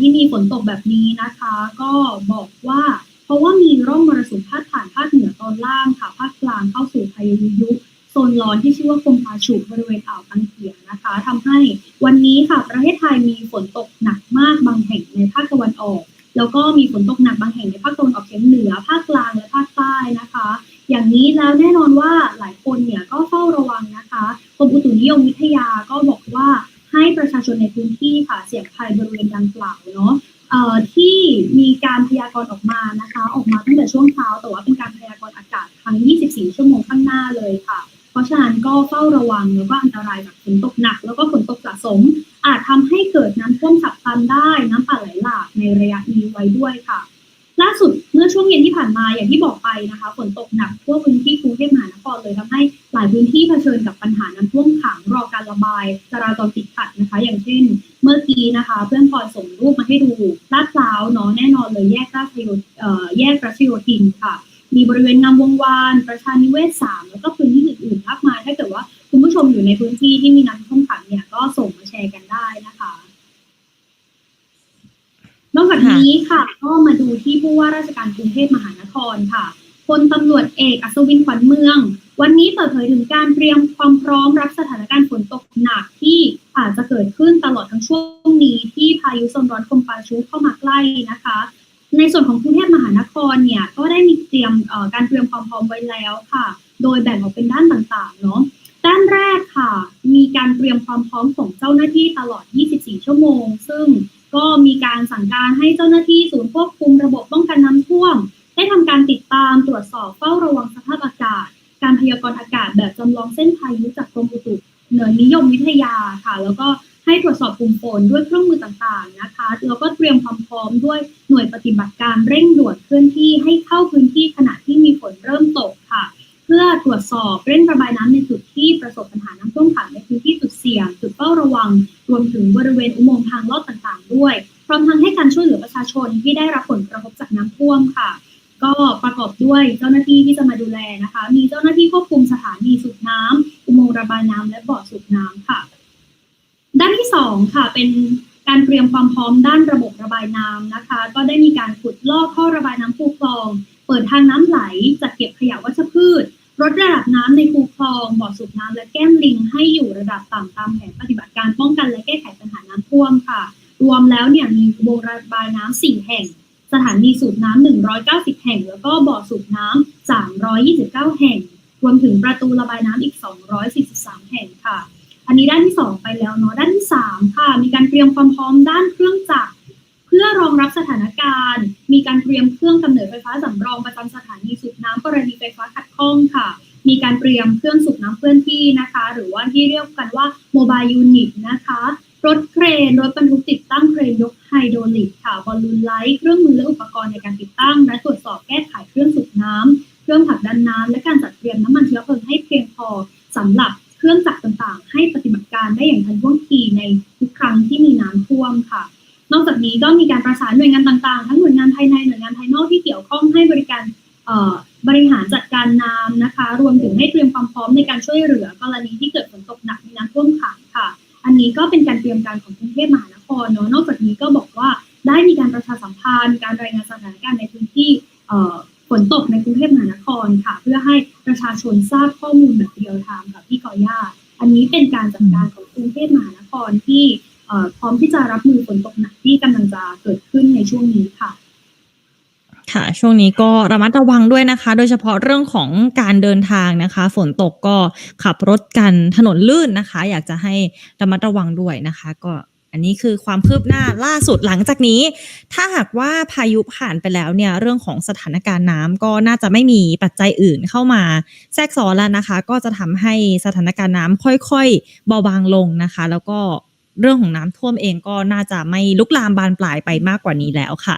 ที่มีฝนตกแบบนี้นะคะ ก็บอกว่า เพราะว่ามีร่องมรสุมพาดผ่านภาคเหนือตอนล่างค่ะภาคกลางเข้าสู่พายุยุโซนร้อนที่ชื่อว่าคมปาฉุบริเวณอ่าวตังเกียนะคะทำให้วันนี้ค่ะประเทศไทยมีฝนตกหนักมากบางแห่งในภาคตะวันออก แล้วก็มีฝนตกหนักบางแห่งในภาคตะวันออกเฉียงเหนือภาคกลางและภาคใต้นะคะ อย่างนี้แล้วแน่นอนว่าหลายคนเนี่ยก็เฝ้าระวังนะคะกรมอุตุนิยมวิทยาก็บอกว่า ให้ประชาชนในพื้นที่ค่ะเสี่ยงภัยบริเวณดังกล่าวเนาะที่มีการพยากรณ์ออกมานะคะ ออกมาตั้งแต่ช่วงเช้า แต่ว่าเป็นการพยากรณ์อากาศทั้ง 24 ชั่วโมงข้างหน้าเลยค่ะ เพราะฉะนั้นก็เฝ้าระวังแล้วก็อันตรายจากฝนตกหนัก แล้วก็ฝนตกสะสม อาจทำให้เกิดน้ำท่วมฉับพลันได้ น้ำป่าไหลหลากในระยะนี้ไว้ด้วยค่ะ ล่าสุดเมื่อช่วงเย็นที่ผ่านมาอย่างที่บอกไปนะคะฝนตกหนักทั่วพื้นที่กรุงเทพมหานครเลยทำให้หลายพื้นที่เผชิญกับปัญหาน้ำท่วมขังรอการระบายจราจรติดขัดนะคะ อย่างเช่น เมื่อกี้นะคะ เพื่อนพลอยส่งรูปมาให้ดูลาดพร้าวเนาะแน่นอนเลยแยกราชโยเอ่อแยกรัชโยธินค่ะ มีบริเวณงามวงวาน ประชานิเวศสามแล้วก็พื้นที่อื่นๆมากมายถ้าเกิดว่าคุณผู้ชมอยู่ในพื้นที่ที่มีน้ำท่วมขังเนี่ยก็ส่งมาแชร์กันได้นะคะ นอกจากนี้ค่ะ ก็มาดูที่ผู้ว่าราชการกรุงเทพมหานครค่ะพลตำรวจเอกอัศวินขวัญเมือง วันนี้เปิดเผยถึงการเตรียมความพร้อมรับสถานการณ์ฝนตกหนักที่อาจจะเกิดขึ้นตลอดทั้งช่วงนี้ที่พายุโซนร้อนคมปาชูเข้ามาใกล้นะคะ ในส่วนของกรุงเทพมหานครเนี่ยก็ได้มีเตรียมการเตรียมความพร้อมไว้แล้วค่ะ โดยแบ่งออกเป็นด้านต่างๆเนาะด้านแรกค่ะ มีการเตรียมความพร้อมของเจ้าหน้าที่ตลอด 24 ชั่วโมง ซึ่ง ก็มีการสั่งการให้เจ้าหน้าที่ศูนย์ควบคุมระบบป้องกันน้ำท่วม ได้ทำการติดตามตรวจสอบเฝ้าระวังสภาพอากาศ การพยากรณ์อากาศแบบจำลองเส้นพายุจากกรมอุตุเหนือนิยมวิทยาค่ะ แล้วก็ให้ตรวจสอบกลุ่มฝนด้วยเครื่องมือต่างๆนะคะแล้วก็เตรียมความพร้อมด้วยหน่วยปฏิบัติการเร่งด่วนเคลื่อนที่ให้เข้าพื้นที่ขณะที่มีฝนเริ่มตกค่ะ เพื่อตรวจสอบเร่งระบาย รวมถึงบริเวณอุโมงค์ทางลอดต่างๆ ด้วย พร้อมทั้งให้การช่วยเหลือประชาชนที่ได้รับผลกระทบจากน้ำท่วมค่ะ ก็ประกอบด้วยเจ้าหน้าที่ที่จะมาดูแลนะคะ มีเจ้าหน้าที่ควบคุมสถานีสูบน้ำอุโมงค์ระบายน้ำและบ่อสูบน้ำค่ะ ด้านที่สองค่ะเป็นการเตรียมความพร้อมด้านระบบระบายน้ำนะคะ ก็ได้มีการขุดลอกท่อระบายน้ำคูคลอง เปิดทางน้ำไหลจัดเก็บขยะวัชพืชลดระดับน้ำใน สูบน้ำและแก้มลิงให้อยู่ระดับต่ำตามแผนปฏิบัติการป้องกันและแก้ไขปัญหาน้ำท่วมค่ะ รวมแล้วเนี่ยมีอุโมงค์ระบายน้ำสี่แห่ง สถานีสูบน้ำ190 แห่ง แล้วก็บ่อสูบน้ำ329 แห่ง รวมถึงประตูระบายน้ำอีก 243 แห่งค่ะ อันนี้ด้านที่ 2 ไปแล้วเนาะด้านที่ 3 ค่ะ มีการเตรียมความพร้อมด้านเครื่องจักรเพื่อรองรับสถานการณ์ มีการเตรียมเครื่องกำเนิดไฟฟ้าสำรองประจำสถานีสูบน้ำกรณีไฟฟ้าขัดข้องค่ะ มีการเตรียมเครื่องสูบน้ำเคลื่อนที่นะคะ หรือว่าที่เรียกกันว่าโมบายยูนิตนะคะ รถเครน รถบรรทุกติดตั้งเครนยกไฮโดรลิกค่ะบอลลูนไลท์ เครื่องมือและอุปกรณ์ในการติดตั้ง และตรวจสอบแก้ไขเครื่องสูบน้ำเครื่องผลักดันน้ำและการจัดเตรียมน้ำมันเชื้อเพลิงให้เพียงพอสำหรับเครื่องจักรต่างๆ ให้ปฏิบัติการได้อย่างทันท่วงทีในทุกครั้งที่มีน้ำท่วมค่ะนอกจากนี้ก็มีการประสานหน่วยงานต่างๆ ทั้งหน่วยงานภายในหน่วยงานภายนอกที่เกี่ยวข้องให้บริการบริหารจัดการน้ ในการช่วยเหลือกรณีที่เกิดฝนตกหนักมีน้ำท่วมขังค่ะ อันนี้ก็เป็นการเตรียมการของกรุงเทพมหานครเนาะนอกจากนี้ก็บอกว่าได้มีการประชาสัมพันธ์ การรายงานสถานการณ์ในพื้นที่ฝนตกในกรุงเทพมหานครค่ะ เพื่อให้ประชาชนทราบข้อมูลแบบเรียลไทม์ค่ะพี่กอย่าอันนี้เป็นการจัดการของกรุงเทพมหานครที่พร้อมที่จะรับมือฝนตกหนักที่กำลังจะเกิดขึ้นในช่วงนี้ค่ะ ค่ะ ช่วงนี้ก็ระมัดระวังด้วยนะคะ โดยเฉพาะเรื่องของการเดินทางนะคะ ฝนตกก็ขับรถกันถนนลื่นนะคะ อยากจะให้ระมัดระวังด้วยนะคะ ก็อันนี้คือความคืบหน้าล่าสุดหลังจากนี้ ถ้าหากว่าพายุผ่านไปแล้วเนี่ยเรื่องของสถานการณ์น้ำก็น่าจะไม่มีปัจจัยอื่นเข้ามาแทรกซ้อนแล้วนะคะ ก็จะทำให้สถานการณ์น้ำค่อยๆเบาบางลงนะคะ แล้วก็เรื่องของน้ำท่วมเองก็น่าจะไม่ลุกลามบานปลายไปมากกว่านี้แล้วค่ะ